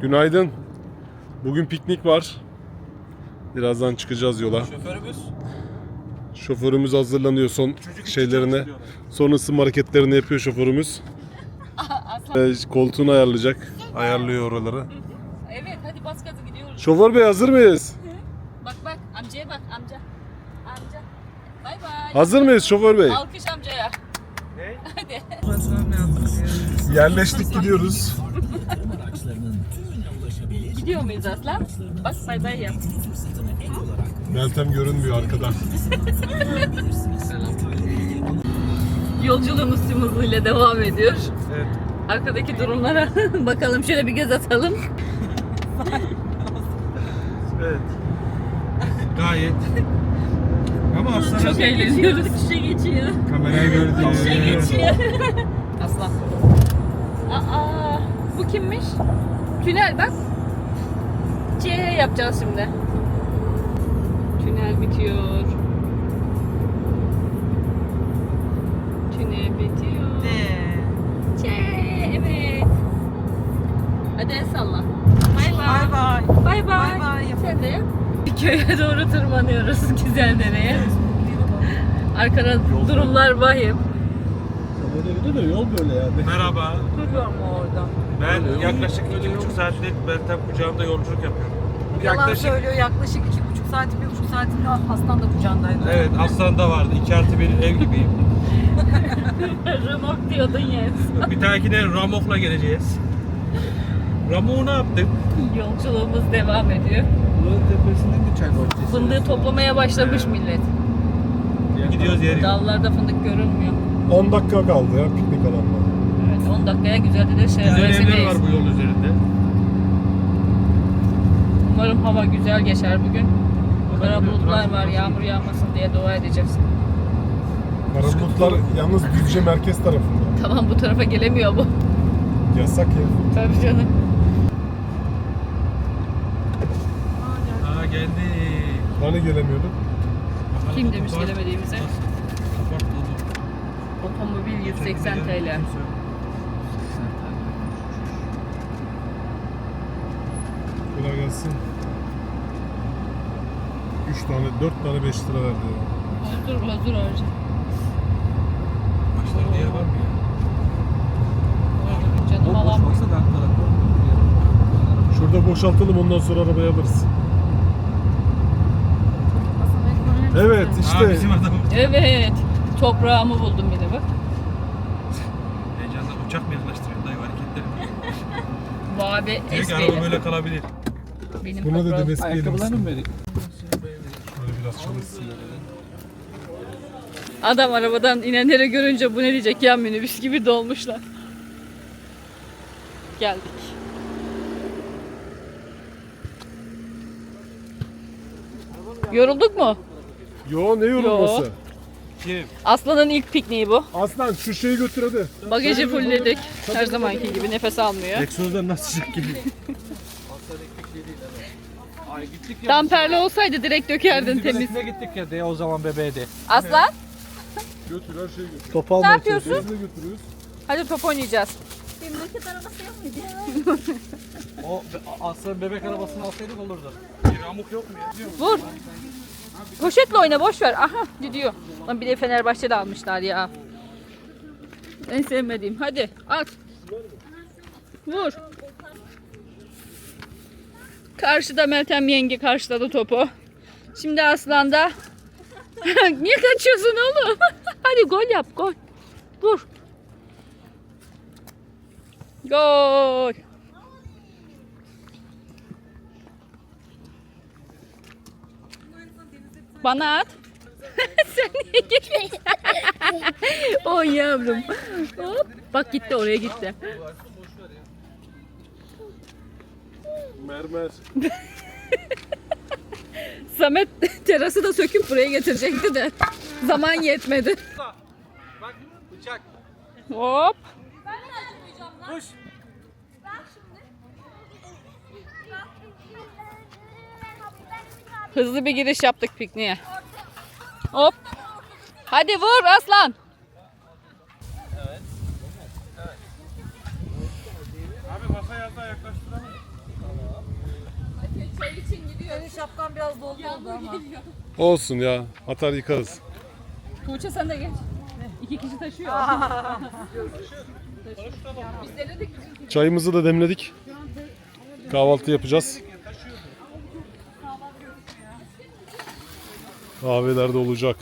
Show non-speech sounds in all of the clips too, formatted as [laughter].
Günaydın. Bugün piknik var. Birazdan çıkacağız yola. Şoförümüz Şoförümüz hazırlanıyor son şeylerine. Son ısınma hareketlerini yapıyor şoförümüz. [laughs] Ee, koltuğunu ayarlayacak. Ayarlıyor oraları. Evet hadi bas gazı gidiyoruz. Şoför bey hazır mıyız? Bak bak amcaya bak amca. Amca. Bay bay. Hazır mıyız şoför bey? Alkış amcaya. Ne? Hadi. Yerleştik gidiyoruz. Muyuz aslan? Bak bay yap. Meltem görünmüyor arkada. [laughs] Yolculuğumuz tüm hızıyla devam ediyor. Evet. Arkadaki durumlara [laughs] bakalım şöyle bir göz atalım. Evet. Gayet. Ama aslında Çok eğleniyoruz. Şişe geçiyor. kamerayı gördü. Şişe geçiyor. [laughs] Aslan. Aa, bu kimmiş? Tünel bak. C yapacağız şimdi. Tünel bitiyor. Tünel bitiyor. C evet. Hadi el salla. Bay bay. bay. Bay bay. Bay bay. Sen de yap. Bir köye doğru tırmanıyoruz [laughs] güzel dereye. Arkada durumlar vahim. de yol böyle yani. Merhaba. Duruyorum orada. Ben yaklaşık iki buçuk saattir Meltem kucağımda yolculuk yapıyorum. Yalan Yaklaşık söylüyor yaklaşık iki buçuk saat, bir buçuk saatin hastan da kucağındaydı. Evet Aslan da vardı. 2 artı bir ev gibiyim. [laughs] Remok diyordun yes. Bir dahakine Ramok'la geleceğiz. Ramok'u ne yaptık? Yolculuğumuz devam ediyor. Buranın tepesinde bir çay bahçesi. Fındığı toplamaya başlamış millet. Gidiyoruz yer Dallarda fındık görünmüyor. 10 dakika kaldı ya piknik alanına. Evet 10 dakikaya güzel de şey Güzel evler var bu yol üzerinde. Umarım hava güzel geçer bugün. Kara bulutlar var yağmur yağmasın diye dua edeceğiz. Karabutlar yalnız Düzce merkez tarafında. [laughs] Tamam bu tarafa gelemiyor bu. Yasak ya. Tabii canım. Aa geldi. Hani gelemiyorduk? Kim demiş gelemediğimize? Otomobil 180 TL. Kolay gelsin. 3 tane, 4 tane 5 lira verdi ya. Hazır hazır harca. Başlarda yer var mı ya? Canım alan bu. Şurada boşaltalım ondan sonra arabaya alırız. Evet işte. Aa, bizim adamımız. Evet. Toprağımı buldum yine bak. Heyecanla uçak mı yaklaştırıyor dayı hareketleri? Vade Diyor ki araba böyle kalabilir. Benim Buna da toprağım. demes diyelim. mı verdik? Şöyle biraz çalışsın. Adam arabadan inenleri görünce bu ne diyecek ya minibüs gibi dolmuşlar. Geldik. Yorulduk mu? Yo ne yorulması? Yo. Kim? Aslanın ilk pikniği bu. Aslan şu şeyi götür hadi. Bagajı fullledik. Her zamanki gibi nefes almıyor. Egzozdan nasıl sıcak [laughs] gibi? Damperli olsaydı direkt dökerdin temiz. Ne gittik ya de o zaman bebeğdi. Aslan Götür her şeyi götür. Top ne yapıyorsun? Biz de götürüyoruz. Hadi top oynayacağız. [laughs] O aslında bebek arabasını alsaydık olurdu. Yamuk yok mu ya? Vur. Poşetle oyna boş ver. Aha gidiyor. Lan bir de Fenerbahçe'de almışlar ya. En sevmediğim. Hadi at. Vur. Karşıda Meltem yenge karşıladı topu. Şimdi Aslan da [laughs] Niye kaçıyorsun oğlum? [laughs] Hadi gol yap gol. Vur. Gol. Bana at. [laughs] Sen niye geliyorsun? o yavrum. Hop. Bak gitti oraya gitti. Mermer. [laughs] Samet terası da söküp buraya getirecekti de zaman yetmedi. Bak bıçak. Hop. Koş. Hızlı bir giriş yaptık pikniğe. Hop. Hadi vur aslan. Abi masaya az daha yaklaştıralım. Senin şapkan biraz doldu oldu ama. Olsun ya. Atar yıkarız. Tuğçe sen de geç. İki kişi taşıyor. Biz denedik. Çayımızı da demledik. Kahvaltı yapacağız. Kahveler de olacak.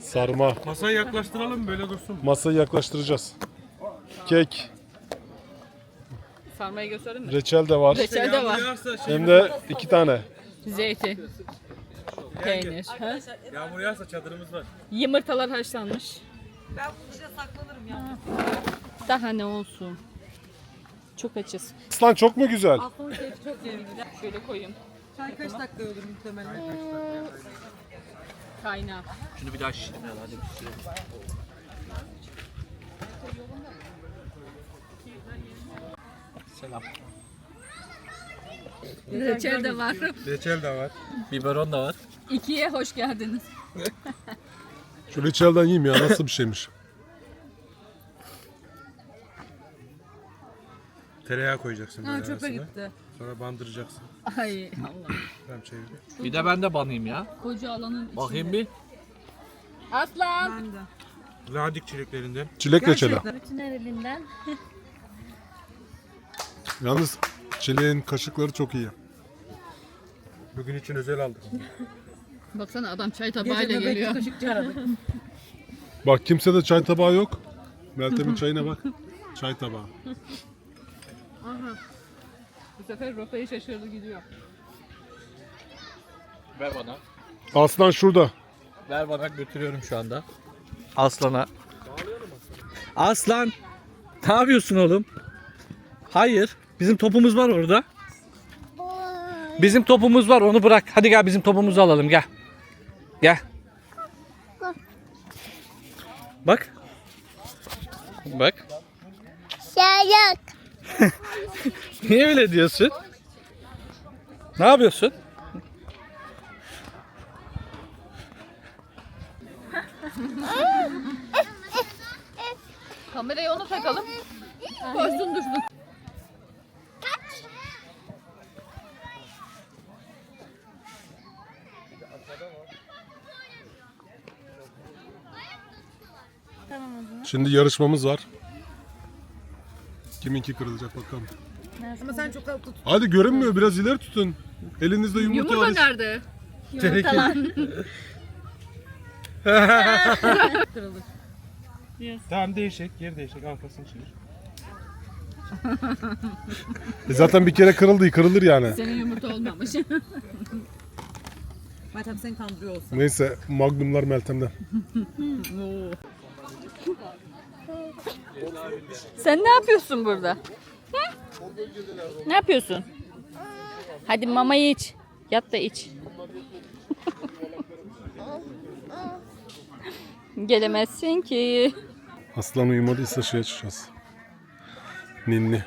Sarma. Masayı yaklaştıralım böyle dursun. Masayı yaklaştıracağız. Kek, Sarmayı gösterin mi? reçel de var. Reçel de var. Şey, Hem de iki tane. Zeytin. Peynir. Ha? yağmur yağarsa çadırımız var. Yumurtalar haşlanmış. Ben bunun içine saklanırım ya. Daha ne olsun. Çok açız. Aslan çok mu güzel? Aslanın keyfi çok yerinde. Şöyle koyayım. Çay kaç dakika olur muhtemelen? Kaynağı. Şunu bir daha şişirelim hadi. Selam. Reçel de var. [laughs] Reçel de var. Biberon da var. İkiye hoş geldiniz. [laughs] Şu reçelden yiyeyim ya nasıl bir şeymiş. Tereyağı koyacaksın Ha böyle çöpe arasına. gitti. Sonra bandıracaksın. Ay Allah. Tamam çevir. Bir de ben de banayım ya. Koca alanın içinde. Bakayım bir. Aslan. Ben de. Ladik çileklerinden. Çilek reçeli. Bütün elinden. [laughs] Yalnız çileğin kaşıkları çok iyi. Bugün için özel aldık. [laughs] Baksana adam çay tabağıyla geliyor. [laughs] Bak kimse de çay tabağı yok. Meltem'in çayına bak. Çay tabağı. Bu sefer rotayı şaşırdı gidiyor. Ver bana. Aslan şurada. Ver bana götürüyorum şu anda. Aslan'a. Aslan. Ne yapıyorsun oğlum? Hayır. Bizim topumuz var orada. Bizim topumuz var onu bırak. Hadi gel bizim topumuzu alalım gel. Gel. Bak. Bak. [laughs] Niye öyle diyorsun? Ne yapıyorsun? Kamerayı ona takalım. Koşsun dursun. Şimdi yarışmamız var. Kiminki kırılacak bakalım. Ama sen çok altı tut. Hadi görünmüyor biraz ileri tutun. Elinizde yumurta, Yumurta var. nerede? [laughs] Tamam değişik. Yer değişik. Arkasını çevir. E zaten bir kere kırıldı kırılır yani. Senin yumurta olmamış. [laughs] Meltem seni kandırıyor olsun. Neyse magnumlar Meltem'den. [laughs] Sen ne yapıyorsun burada? Hı? Ne yapıyorsun? Hadi mamayı iç. Yat da iç. Gelemezsin ki. Aslan uyumadıysa şey açacağız. Ninni.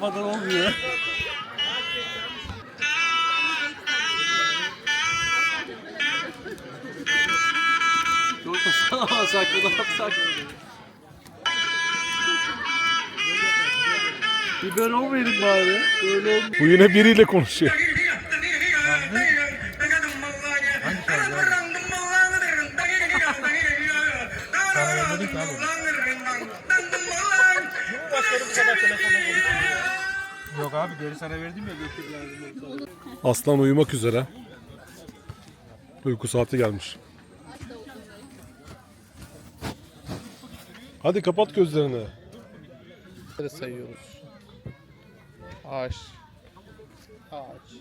Sallamadan olmuyor. Çok da sallamasak ne yapsak? Biberon verin bari. Öyle olmuyor. Bu yine biriyle konuşuyor. Abi geri sana verdim ya götür lazım. Aslan uyumak üzere. Uyku saati gelmiş. Hadi kapat gözlerini. sayıyoruz. Ağaç. Ağaç.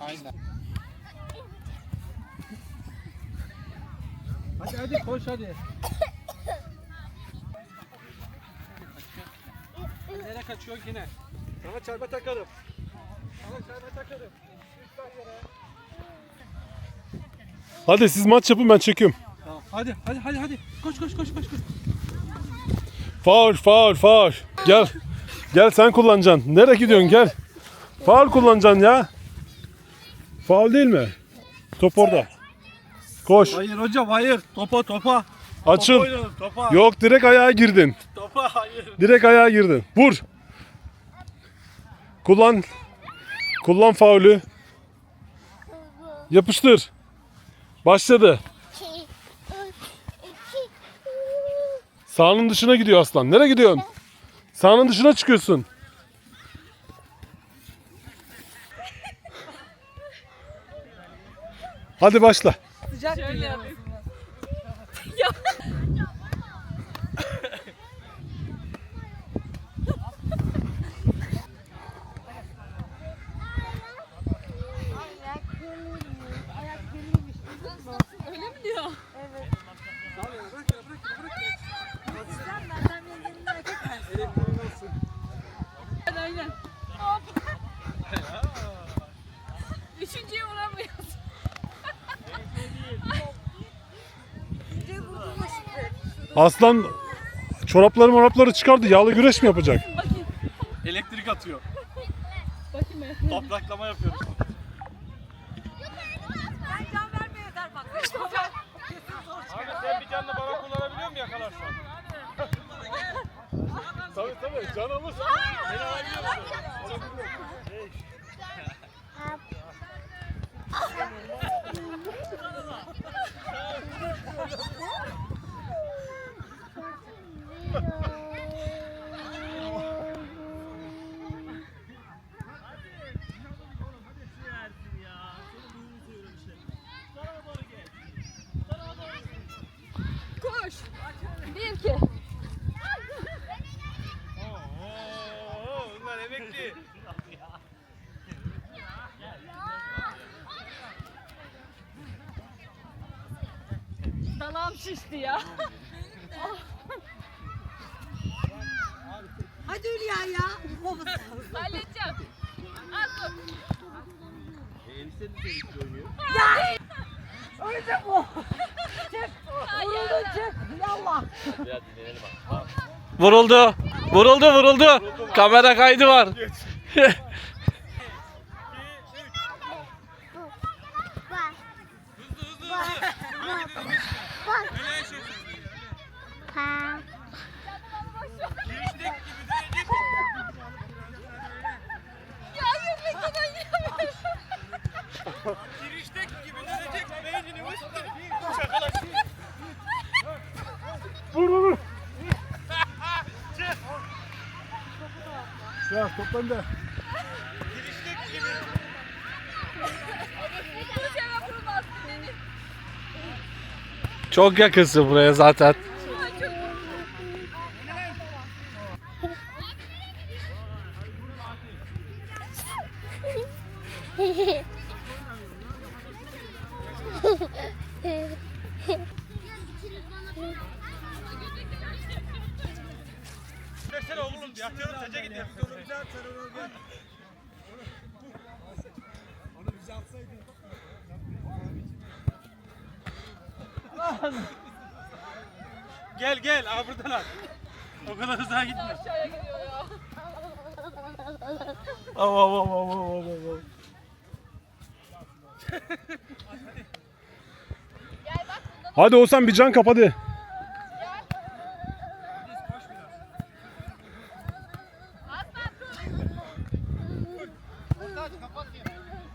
Aynen. Hadi hadi koş hadi. Nereye kaçıyorsun yine? Sana çarpı takarım. Sana çarpı takarım. Hadi siz maç yapın ben çekiyorum. Tamam. Hadi hadi hadi hadi. Koş koş koş koş. koş. Faul faul faul. Gel. Gel sen kullanacaksın. Nereye gidiyorsun gel. Faul kullanacaksın ya. Faul değil mi? Top orada. Koş. Hayır hocam hayır. Topa topa. Açıl. Topa oynayalım, topa. Yok direkt ayağa girdin. Topa hayır. Direkt ayağa girdin. Vur. Kullan. Kullan faulü. Yapıştır. Başladı. Sahanın dışına gidiyor aslan. Nereye gidiyorsun? Sahanın dışına çıkıyorsun. Hadi başla. Şöyle yap. Öyle mi diyor? Evet. Aynen. Hop. Üçüncüye vuramıyoruz. Aslan çorapları morapları çıkardı. Yağlı güreş mi yapacak? Elektrik atıyor. Topraklama yapıyoruz. Ben can verme yeter bak. Abi sen bir canlı bana kullanabiliyor musun yakalarsan? Tabii tabii canımız. Koş. Bir iki. Bunlar emekli. Dalağım şişti ya. Hadi Hülya ya. Halledeceğim. Al dur. Öyle bu. Çık. Vuruldu çık. Vuruldu. Vuruldu vuruldu. Kamera kaydı var. [laughs] Ya yemekten oynayamıyorum. Girişteki gibi dönecek beynini üstüne. Şakalaşıyor. Vur vur vur. Ya top bende. Bu sefer vurmazsın beni. Çok yakınsın buraya zaten. Ay çok Versene oğlum yatıyorum taca gidiyorum. Gel gel aa buradan at. O kadar hızlı gitme. aşağıya gidiyor ya. Av av av av av av av. Hadi Oğuzhan bir can kap hadi. Aslan tut.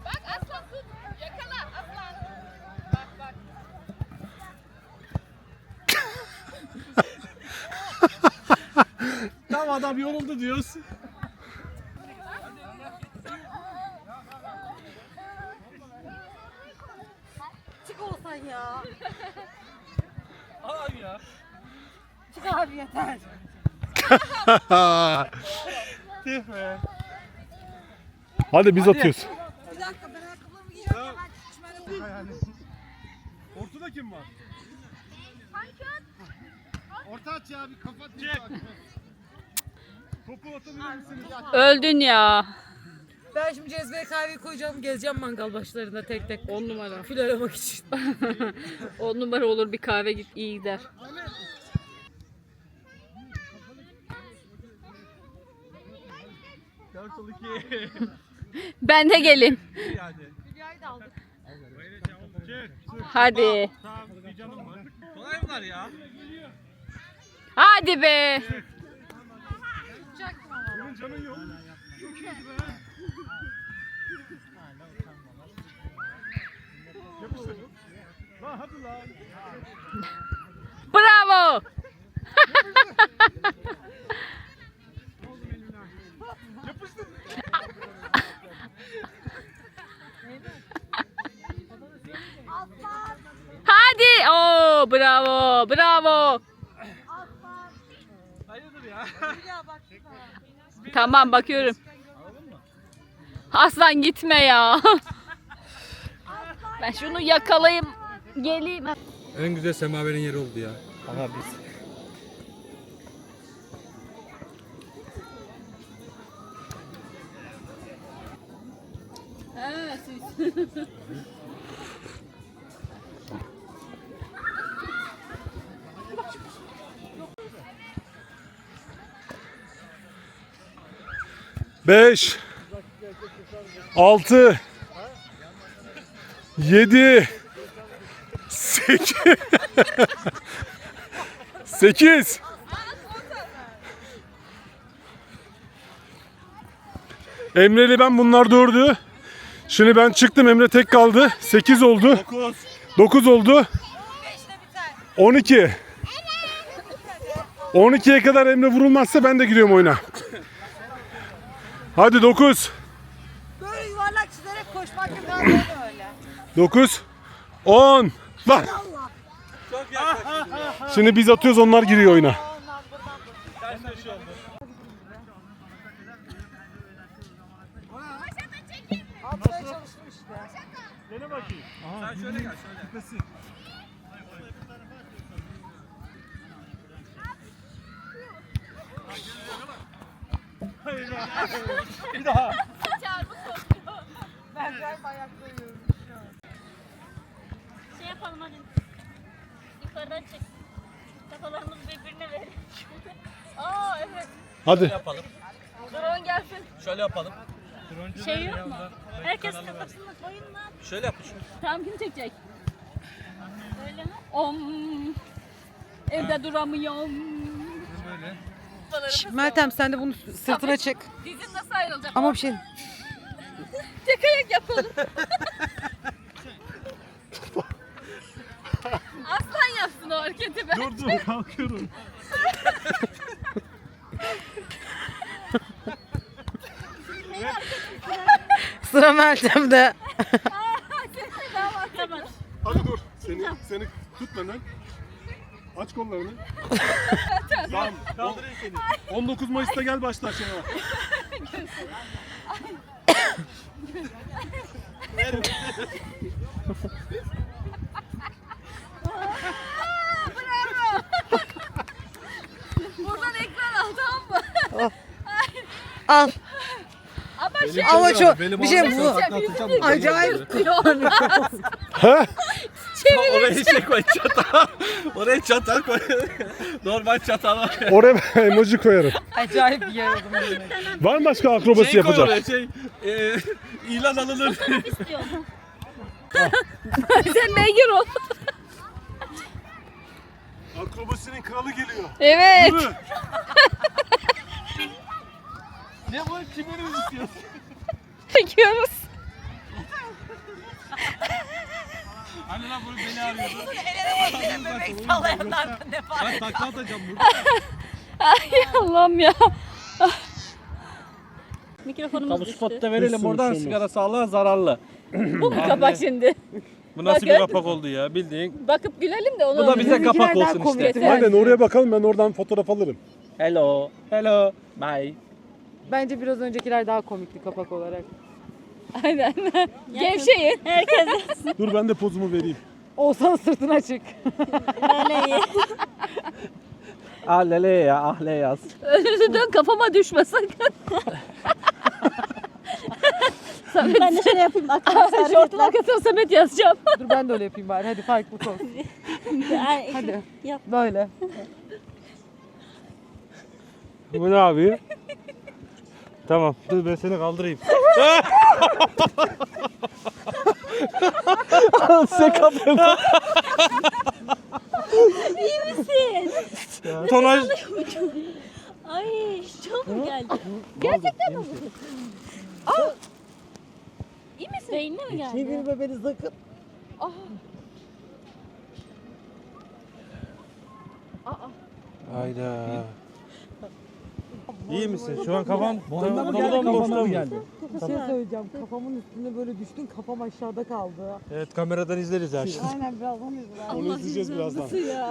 Bak aslan tut. Yakala aslan. Bak bak. Tam adam yoruldu diyoruz. Çık olsan ya. Al ya. Çık abi yeter. Tüh be. Hadi biz atıyoruz. Bir dakika ben ayakkabılarımı giyeceğim. Ortada kim var? Orta aç ya bir kafa Çek. Topu atabilir misiniz? Öldün ya. Ben şimdi cezveye kahveyi koyacağım. Gezeceğim mangal başlarında tek tek. 10 numara. Fil aramak için. [laughs] 10 numara olur bir kahve git iyi gider. Ben de gelin. Hadi. Kolay bunlar ya. Hadi be. Bravo. [laughs] Hadi. Oo, bravo. Bravo. Hayırdır ya? Tamam bakıyorum. Aslan gitme ya. ben şunu yakalayayım. Geleyim. En güzel semaverin yeri oldu ya. Aha biz. Beş. Altı. Yedi. Sekiz. [laughs] Sekiz. Emre ile ben bunlar dördü. Şimdi ben çıktım Emre tek kaldı. Sekiz oldu. Dokuz. Dokuz oldu. On iki. 12'ye kadar Emre vurulmazsa ben de giriyorum oyuna. Hadi 9. Böyle yuvarlak çizerek koşmak gibi öyle. 9. 10. Lan. Şimdi biz atıyoruz onlar giriyor oyuna. Sen şöyle gel şöyle. Ben galiba ayakta uyuyorum. Şey yapalım hadi. Yukarıdan çek. Kafalarımızı birbirine verelim. Aa evet. Hadi. Yapalım. Drone gelsin. Şöyle yapalım. Şey yok mu? Herkes kafasını koyun lan. Şöyle yapın. Tam kim çekecek? Öyle mi? Om. Evde duramıyorum. Meltem sen de bunu sırtına çek. Dizin nasıl ayrılacak? Ama bir şey [laughs] Tek ayak yapalım. [laughs] Aslan yapsın o hareketi ben. Dur dur kalkıyorum. [laughs] Sıra Meltem'de. Tamam. Hadi dur. Seni, seni tut benden. Aç kollarını. tamam. Kaldırayım seni. 19 Mayıs'ta gel başla aşağıya. Buradan ekran al tamam mı? Al. Ama şey Ama çok Benim bir şey bu. Acayip. [laughs] He? Oraya şey koy çatal. Oraya çatal koy. Normal çatal var. Oraya ben emoji koyarım. Acayip bir yer oldum. Var mı başka akrobasi Şey koy yapacak? oraya şey. E, ilan alınır. İstiyorum. sen beygir ol. Akrobasinin kralı geliyor. Evet. Yürü. ne bu? Kimin istiyorsun? Çekiyoruz. Hani lan bunu beni arıyordu. Bebek sallayanlar ne var? Ben takla atacağım burada. Ay Allah'ım ya. Mikrofonumuz düştü. spotta verelim oradan bir sigara sağlığa zararlı. Bu mu kapak şimdi? Bu nasıl bir Bakın. kapak oldu ya bildiğin. Bakıp gülelim de onu. Bu da bize kapak olsun işte. Yeter. Aynen oraya bakalım ben oradan fotoğraf alırım. Hello. Hello. Bye. Bence biraz öncekiler daha komikti kapak olarak. Aynen. [laughs] Gevşeyin. Herkes [laughs] Dur ben de pozumu vereyim. Olsan sırtına çık. böyle iyi. [laughs] Ah lele ya ah le yaz. Önünüzü dön kafama düşme sakın. Samet. Ben de şöyle yapayım. Aklım Şortun arkasına Samet yazacağım. Dur ben de öyle yapayım bari. Hadi farklı olsun. Hadi. Yap. Böyle. Bu ne yapıyor? Tamam. Dur ben seni kaldırayım. [laughs] Sen kapıyorsun. İyi misin? Tonaj. Ay çok mu geldi? Gerçekten mi bu? İyi misin? Beynine mi geldi? Çevirme beni sakın. Hayda. İyi misin? Şu an Boynuna mı doludan geldi, kafana mı mı? geldi? Bir şey söyleyeceğim. Kafamın üstüne böyle düştün. Kafam aşağıda kaldı. Evet kameradan izleriz ya şimdi. Aynen biraz onu izle. Onu izleyeceğiz birazdan.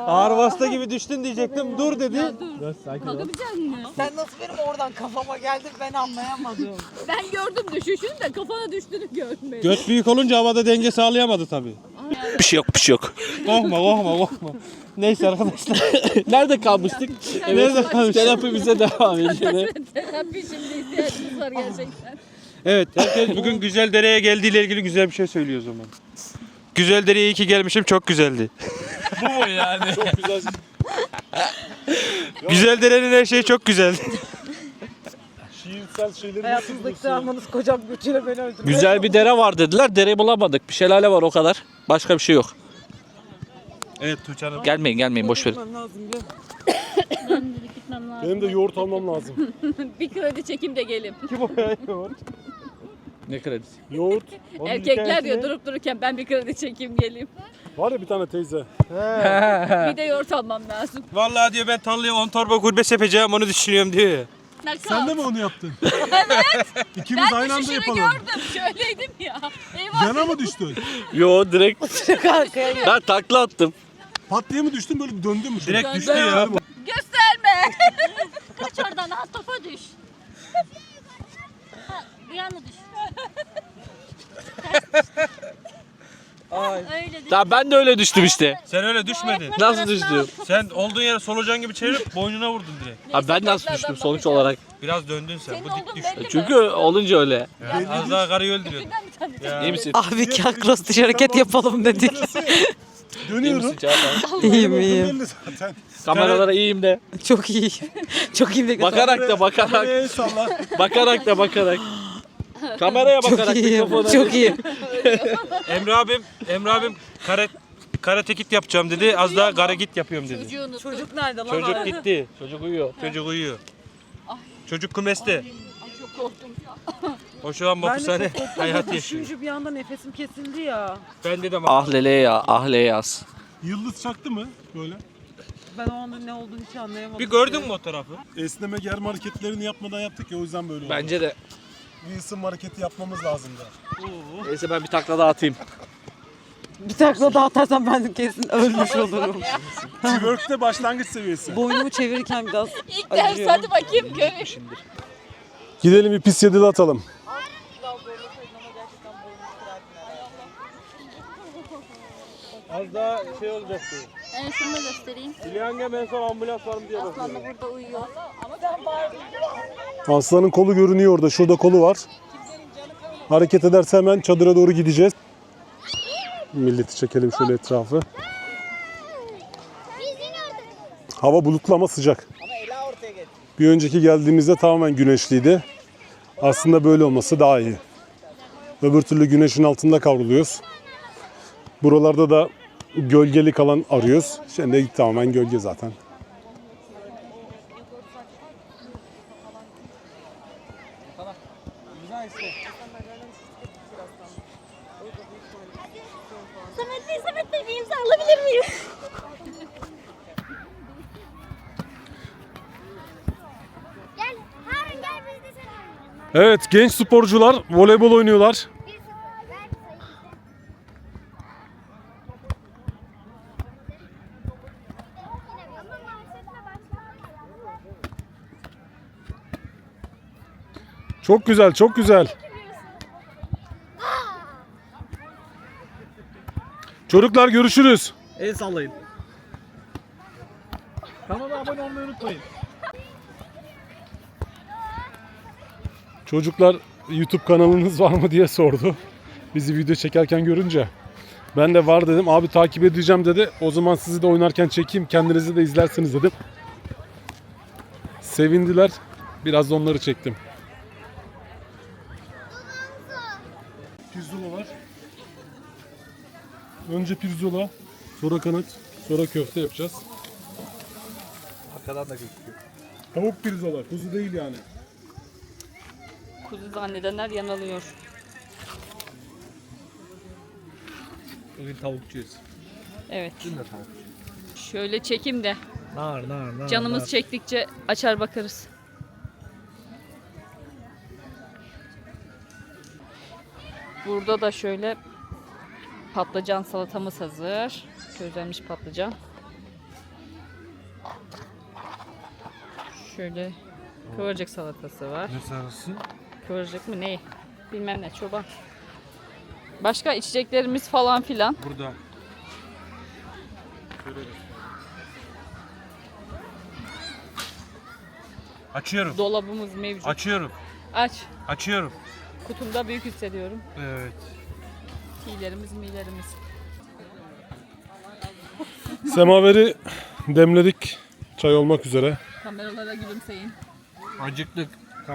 Ağır basta gibi düştün diyecektim. Dur dedi. Kalkabilecek misin? Sen nasıl benim oradan kafama geldin ben anlayamadım. [laughs] Ben gördüm düşüşünü de kafana düştüğünü görmedim. Göt büyük olunca havada denge sağlayamadı tabii. Bir şey yok bir şey yok. Korkma korkma korkma. Neyse arkadaşlar. [laughs] Nerede kalmıştık? Nerede kalmıştık? Terapi bize devam ediyor. [laughs] Terapi şimdi ihtiyacımız var gerçekten. Evet herkes bugün güzel dereye geldiğiyle ilgili güzel bir şey söylüyor o zaman. Güzel dereye iyi ki gelmişim çok güzeldi. [laughs] Bu mu yani? Güzel derenin her şeyi çok güzeldi. Şiirsel şeyleri Hayatınızdaki travmanız kocam götüyle beni öldürdü. Güzel bir dere var dediler. Dereyi bulamadık. Bir şelale var o kadar. Başka bir şey yok. Evet Tuğçe Hanım. Gelmeyin gelmeyin boş verin. Gitmem lazım. Ben gitmem lazım. Benim de yoğurt almam lazım. [coughs] bir kredi çekim de gelim. Kim o ya? Ne kredisi? Yoğurt. Onun Erkekler diyor durup dururken ben bir kredi çekeyim geleyim. Var ya bir tane teyze. bir de yoğurt almam lazım. Vallahi diyor ben tarlaya 10 torba gurbet yapacağım onu düşünüyorum diyor ya. Nakal. Sen de mi onu yaptın? [laughs] evet. İkimiz ben aynı anda düşüşünü yapalım. gördüm. Şöyleydim ya. Eyvah. Yana mı düştün? Yo direkt [laughs] ben takla attım. Pat diye mi düştün böyle döndün mü? Direkt Döndü. düştü ya. Gösterme. [laughs] Kaç oradan ha topa düş. Ha, bir yana düş. [laughs] Öyle düş. Tamam ben de öyle düştüm işte. Sen öyle düşmedin. Nasıl düştüm? Sen olduğun yere solucan gibi çevirip boynuna vurdun direkt. Abi ben nasıl düştüm sonuç olarak? Biraz döndün sen. Senin Bu dik düştü. belli mi? Çünkü olunca öyle. Az daha karıyı öldürüyor. Gökten bir tane. Ya. İyi misin? Abi kakros dış hareket yapalım dedik. İyi Dönüyorum. [laughs] iyiyim iyiyim. zaten. Kameralara iyiyim de. Çok iyi. Çok iyiyim. de- Bakarak da bakarak. Kameraya salla. Bakarak da bakarak. Kameraya bakarak Çok iyiyim. mikrofona. Çok iyiyim. [laughs] Emre abim, Emre abim kare, karate kit yapacağım dedi. Az daha kare git yapıyorum dedi. Çocuğu unuttum. Çocuk nerede lan? Çocuk gitti. Çocuk uyuyor. Çocuk uyuyor. Çocuk kumeste. Ay çok korktum. O şu an mahpushane hayat yaşıyor. Düşünce bir anda nefesim kesildi ya. Ben dedim Ah lele ya, ah le yaz. Yıldız çaktı mı böyle? Ben o anda ne olduğunu hiç anlayamadım. bir gördün mü o tarafı? Esneme germe hareketlerini yapmadan yaptık ya o yüzden böyle oldu. Bence de. Bir ısınma hareketi yapmamız lazımdı. Neyse ben bir takla daha atayım. Bir takla daha atarsam ben kesin ölmüş olurum. [laughs] Twerk'te başlangıç seviyesi. Boynumu çevirirken biraz İlk ders Acıyor. hadi bakayım göreyim. Gidelim bir pis yedili atalım. Az daha şey olacaktı. En şunu da göstereyim. İlyangem en son ambulans var mı diye Aslan da burada uyuyor. Aslanın kolu görünüyor orada. Şurada kolu var. Hareket ederse hemen çadıra doğru gideceğiz. Milleti çekelim şöyle etrafı. Hava bulutlu ama sıcak. Bir önceki geldiğimizde tamamen güneşliydi. Aslında böyle olması daha iyi. Öbür türlü güneşin altında kavruluyoruz. Buralarda da gölgelik alan arıyoruz. Şimdi tamamen gölge zaten. Samet Bey, Samet Bey bir imza alabilir miyim? Gel Harun gel biz de sen oynayalım. Evet genç sporcular voleybol oynuyorlar. Bir ver sayı. Ama marşetle başlamayalım. Çok güzel çok güzel. Çocuklar görüşürüz. El sallayın. Kanala abone olmayı unutmayın. Çocuklar YouTube kanalınız var mı diye sordu. Bizi video çekerken görünce. Ben de var dedim. Abi takip edeceğim dedi. O zaman sizi de oynarken çekeyim. Kendinizi de izlersiniz dedim. Sevindiler. Biraz da onları çektim. Pirzola var. Önce pirzola, sonra kanat, sonra köfte yapacağız. Arkadan da gözüküyor. Tavuk pirzola, kuzu değil yani. Kuzu zannedenler yanılıyor. Bugün tavukçuyuz. Evet. Dün de tavuk. Şöyle çekim de Nar nar nar. canımız nar. çektikçe açar bakarız. Burada da şöyle patlıcan salatamız hazır. Közlenmiş patlıcan. Şöyle kıvırcık salatası var. Ne sarısı? Kıvırcık mı ne? Bilmem ne çoban. Başka içeceklerimiz falan filan. Burada. Açıyorum. Dolabımız mevcut. Açıyorum. Aç. Açıyorum. Kutumda büyük hissediyorum. Evet. Tilerimiz milerimiz. Semaveri demledik. Çay olmak üzere. Kameralara gülümseyin. Acıktık.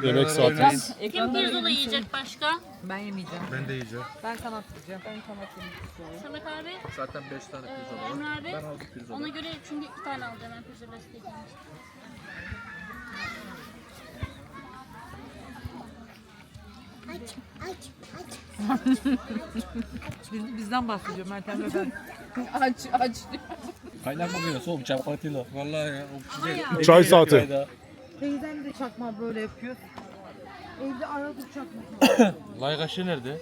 Yemek saati. Kim Ekranlara pirzola gülümseyin. yiyecek başka? Ben yemeyeceğim. Ben de yiyeceğim. Ben kanat yiyeceğim. Ben kanat yemek istiyorum. Samet abi, Zaten 5 tane pirzola var. Emre abi. Ben aldım pirzola. Ona göre çünkü iki tane alacağım ben pirzola isteyeceğim. Aç, aç, aç. Biz, bizden bahsediyor Meltem ve ben. Aç aç. Kaynatmamıyorsun oğlum çapatıyla. Vallahi ya. O güzel. Çay saati. Teyzem de çakma böyle yapıyor. Evde aradık çakma. [coughs] Lay kaşığı nerede?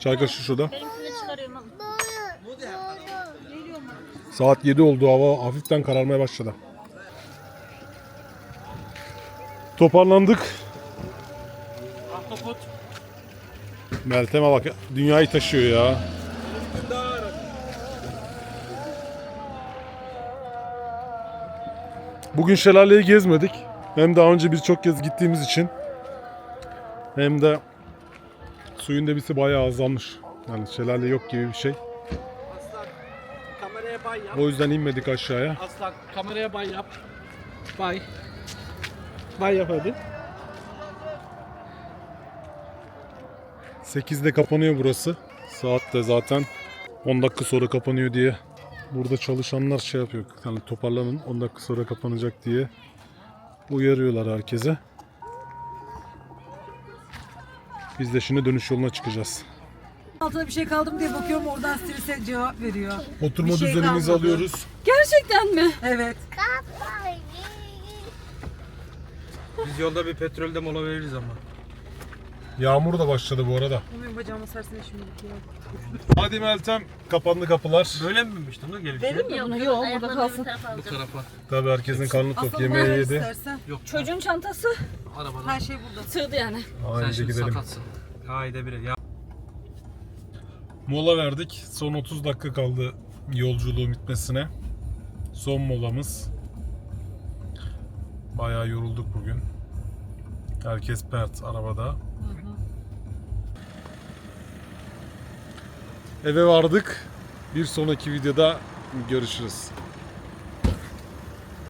Çay kaşığı şurada. Benimkini çıkarıyorum alın. Saat 7 oldu. Hava hafiften kararmaya başladı. Toparlandık. Ahtapot. Meltem'e bak. Dünyayı taşıyor ya. Bugün şelaleyi gezmedik. Hem daha önce biz çok kez gittiğimiz için hem de suyun debisi bayağı azalmış. Yani şelale yok gibi bir şey. O yüzden inmedik aşağıya. Aslan kameraya bay yap. Bay. Bay yap hadi. 8'de kapanıyor burası. Saat de zaten 10 dakika sonra kapanıyor diye. Burada çalışanlar şey yapıyor. Yani toparlanın 10 dakika sonra kapanacak diye uyarıyorlar herkese. Biz de şimdi dönüş yoluna çıkacağız. Altına bir şey kaldı mı diye bakıyorum oradan stilise cevap veriyor. Oturma Bir şey düzenimizi kalmadı. alıyoruz. Gerçekten mi? Evet. Biz yolda bir petrolde mola veririz ama. Yağmur da başladı bu arada. Benim bacağıma sersene şimdi. Hadi Meltem kapandı kapılar. Böyle mi binmiştin lan gelip? Verir mi bunu? Yok burada kalsın. Bu tarafa. Tabii herkesin karnı tok yemeği yedi. istersen. Yok. Çocuğun çantası Arabada. Her şey burada. sığdı yani. Sen Aynı şimdi gidelim. sakatsın. Haydi bire. Ya. Mola verdik. Son 30 dakika kaldı yolculuğun bitmesine. Son molamız. Bayağı yorulduk bugün. Herkes pert arabada. Eve vardık. Bir sonraki videoda görüşürüz.